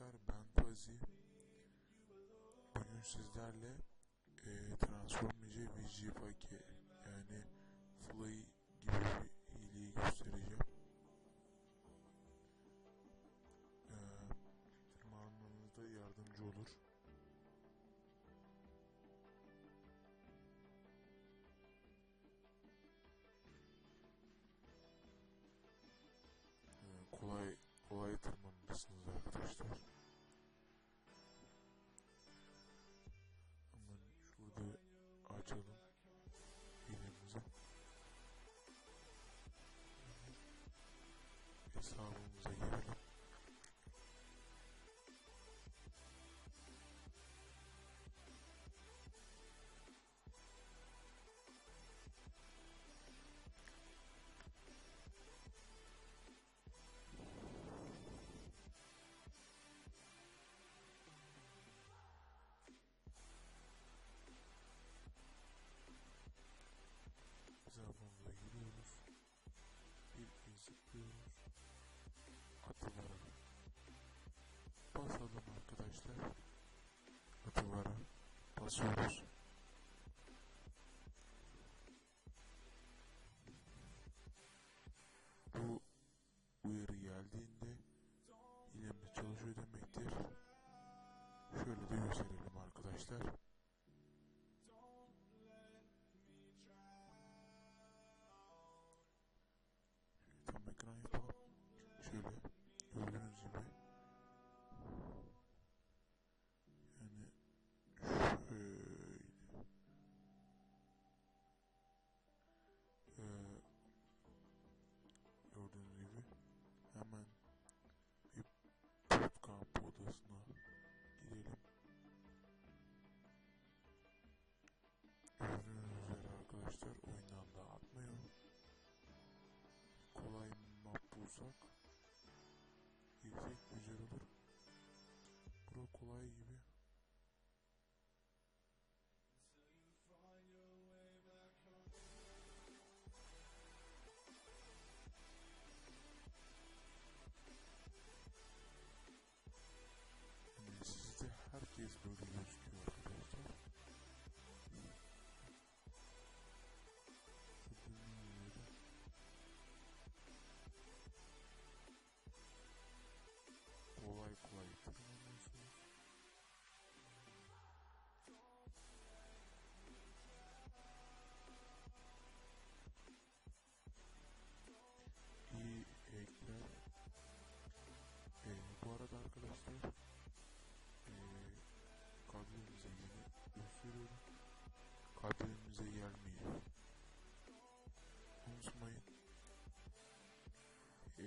arkadaşlar ben Fazi. Bugün sizlerle e, Transformice VGFK yani Fly gibi bir hileyi göstereceğim. E, tırmanmanızda yardımcı olur. E, kolay basıyoruz. Bu uyarı geldiğinde hilemiz çalışıyor demektir. Şöyle de gösterelim arkadaşlar. Yüksek güzel olur. Bura kolay gibi.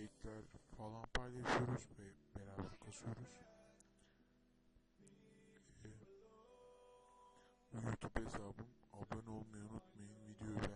Ekler falan paylaşıyoruz ve beraber kasıyoruz. Ee, YouTube hesabım abone olmayı unutmayın.